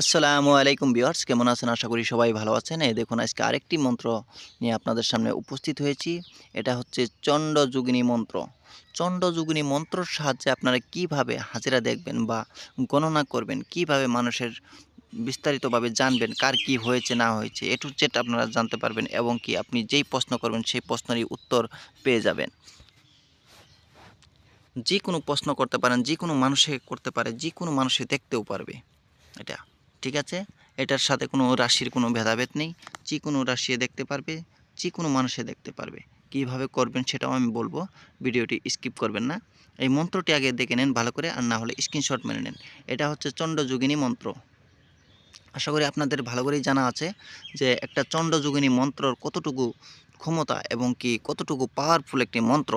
আসসালামু আলাইকুম বিয়ার্স কেমন আছেন? আশা করি সবাই ভালো আছেন। এই দেখুন, আজকে আরেকটি মন্ত্র নিয়ে আপনাদের সামনে উপস্থিত হয়েছি। এটা হচ্ছে চণ্ডযোগিনী মন্ত্র। চণ্ডযোগিনী মন্ত্রর সাহায্যে আপনারা কীভাবে হাজিরা দেখবেন বা গণনা করবেন, কীভাবে মানুষের বিস্তারিতভাবে জানবেন কার কি হয়েছে, না হয়েছে এ টু আপনারা জানতে পারবেন এবং কি আপনি যেই প্রশ্ন করবেন সেই প্রশ্নেরই উত্তর পেয়ে যাবেন। যে কোনো প্রশ্ন করতে পারেন, যে কোনো মানুষে করতে পারে, যে কোনো মানুষে দেখতেও পারবে। এটা। ঠিক আছে? এটার সাথে কোনো রাশির কোনো ভেদাভেদ নেই। যে কোনো রাশি দেখতে পারবে যে কোনো মানুষে দেখতে পারবে। কীভাবে করবেন সেটাও আমি বলব। ভিডিওটি স্কিপ করবেন না। এই মন্ত্রটি আগে দেখে নেন ভালো করে, আর না হলে স্ক্রিনশট মেনে নেন। এটা হচ্ছে চণ্ডযোগিনী মন্ত্র। আশা করি আপনাদের ভালো করেই জানা আছে যে একটা চণ্ডযোগিনী মন্ত্রর কতটুকু ক্ষমতা এবং কি কতটুকু পাওয়ারফুল একটি মন্ত্র।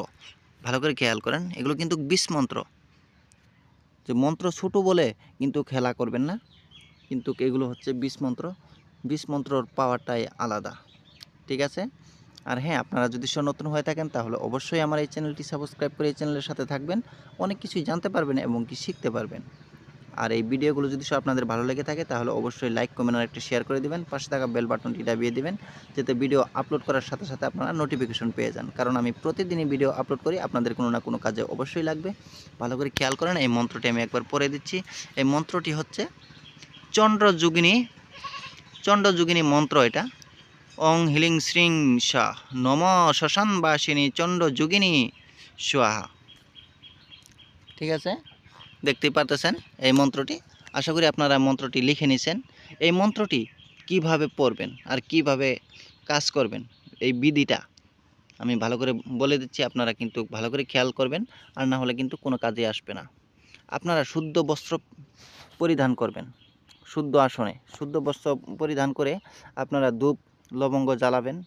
ভালো করে খেয়াল করেন। এগুলো কিন্তু বিষ মন্ত্র। যে মন্ত্র ছোট বলে কিন্তু খেলা করবেন না। কিন্তু এগুলো হচ্ছে বিষ মন্ত্র। বিষ মন্ত্রর পাওয়ারটাই আলাদা। ঠিক আছে? আর হ্যাঁ আপনারা যদি সব নতুন হয়ে থাকেন, তাহলে অবশ্যই আমার এই চ্যানেলটি সাবস্ক্রাইব করে এই চ্যানেলের সাথে থাকবেন। অনেক কিছুই জানতে পারবেন এবং কি শিখতে পারবেন। আর এই ভিডিওগুলো যদি সব আপনাদের ভালো লেগে থাকে, তাহলে অবশ্যই লাইক, কমেন্ট আর একটি শেয়ার করে দিবেন। পাশে থাকা বেল বাটনটি দাবিয়ে দেবেন, যাতে ভিডিও আপলোড করার সাথে সাথে আপনারা নোটিফিকেশন পেয়ে যান। কারণ আমি প্রতিদিনই ভিডিও আপলোড করি, আপনাদের কোনো না কোনো কাজে অবশ্যই লাগবে। ভালো করে খেয়াল করেন, এই মন্ত্রটি আমি একবার পড়ে দিচ্ছি। এই মন্ত্রটি হচ্ছে চন্দ্রযোগিনী চন্দ্রযোগিনী মন্ত্র এটা। অং হিলিং শ্রিং শাহ নম শ্মশানবাসিনী চন্দ্রযোগিনী স্বাহা। ঠিক আছে? দেখতে পারতেছেন এই মন্ত্রটি? আশা করি আপনারা মন্ত্রটি লিখে নিছেন। এই মন্ত্রটি কীভাবে পড়বেন আর কীভাবে কাজ করবেন, এই বিধিটা আমি ভালো করে বলে দিচ্ছি, আপনারা কিন্তু ভালো করে খেয়াল করবেন, আর না হলে কিন্তু কোনো কাজে আসবে না। আপনারা শুদ্ধ বস্ত্র পরিধান করবেন। শুদ্ধ আসনে, শুদ্ধ বস্ত্র পরিধান করে আপনারা ধূপ, লবঙ্গ জ্বালাবেন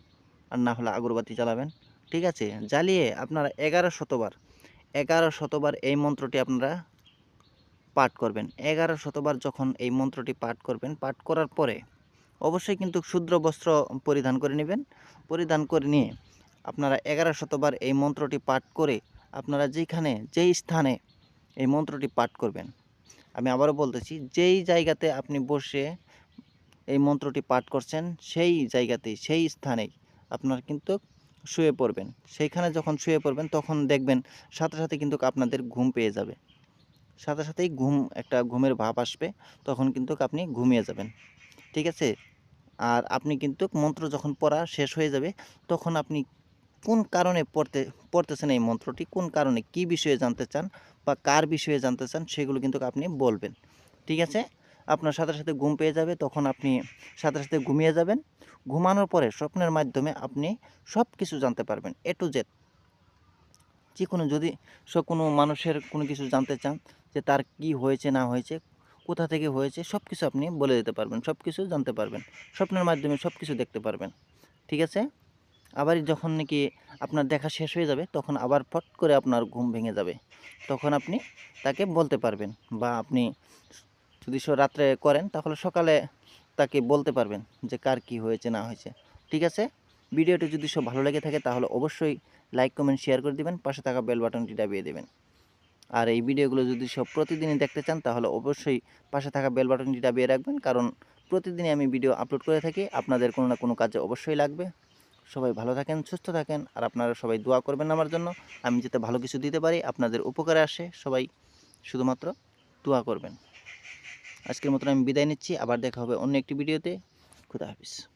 আর না হলে আগরবাতি জ্বালাবেন। ঠিক আছে? জ্বালিয়ে আপনারা এগারো শতবার এগারো শতবার এই মন্ত্রটি আপনারা পাঠ করবেন। এগারো শতবার যখন এই মন্ত্রটি পাঠ করবেন, পাঠ করার পরে অবশ্যই কিন্তু ক্ষুদ্র বস্ত্র পরিধান করে নেবেন। পরিধান করে নিয়ে আপনারা এগারো শতবার এই মন্ত্রটি পাঠ করে আপনারা যেখানে, যেই স্থানে এই মন্ত্রটি পাঠ করবেন আমি আবারও বলতেছি, যেই জায়গাতে আপনি বসে এই মন্ত্রটি পাঠ করছেন, সেই জায়গাতেই সেই স্থানেই আপনার কিন্তু শুয়ে পড়বেন। সেইখানে যখন শুয়ে পড়বেন, তখন দেখবেন সাথে সাথে কিন্তু আপনাদের ঘুম পেয়ে যাবে। সাথে সাথেই ঘুম, একটা ঘুমের ভাব আসবে, তখন কিন্তু আপনি ঘুমিয়ে যাবেন। ঠিক আছে? আর আপনি কিন্তু মন্ত্র যখন পড়া শেষ হয়ে যাবে, তখন আপনি কোন কারণে পড়তে, পড়তেছেন এই মন্ত্রটি? কোন কারণে? কি বিষয়ে জানতে চান বা কার বিষয়ে জানতে চান সেগুলো কিন্তু আপনি বলবেন। ঠিক আছে? আপনার সাথে সাথে ঘুম পেয়ে যাবে, তখন আপনি সাথে সাথে ঘুমিয়ে যাবেন। ঘুমানোর পরে স্বপ্নের মাধ্যমে আপনি সব কিছু জানতে পারবেন এ টু জেড যে কোনো যদি কোনো মানুষের কোনো কিছু জানতে চান, যে তার কি হয়েছে, না হয়েছে, কোথা থেকে হয়েছে সব কিছু আপনি বলে দিতে পারবেন সব কিছু জানতে পারবেন। স্বপ্নের মাধ্যমে সব কিছু দেখতে পারবেন। ঠিক আছে? আবার যখন নাকি আপনার দেখা শেষ হয়ে যাবে, তখন আবার ফট করে আপনার ঘুম ভেঙে যাবে। তখন আপনি তাকে বলতে পারবেন বা আপনি যদি রাত্রে করেন, তাহলে সকালে তাকে বলতে পারবেন যে কার কি হয়েছে, না হয়েছে। ঠিক আছে? ভিডিওটি যদি সব ভালো লেগে থাকে, তাহলে অবশ্যই লাইক, কমেন্ট, শেয়ার করে দিবেন, পাশে থাকা বেল বাটনটি দাবিয়ে দেবেন। আর এই ভিডিওগুলো যদি সব প্রতিদিনই দেখতে চান, তাহলে অবশ্যই পাশে থাকা বেল বাটনটি দাবিয়ে রাখবেন, কারণ প্রতিদিনই আমি ভিডিও আপলোড করে থাকি। আপনাদের কোনো না কোনো কাজে অবশ্যই লাগবে। সবাই ভালো থাকেন, সুস্থ থাকেন, আর আপনারা সবাই দোয়া করবেন আমার জন্য। আমি যাতে ভালো কিছু দিতে পারি, আপনাদের উপকারে আসে, সবাই শুধুমাত্র দোয়া করবেন। আজকের মতন আমি বিদায় নিচ্ছি, আবার দেখা হবে অন্য একটি ভিডিওতে। খুদা হাফিজ।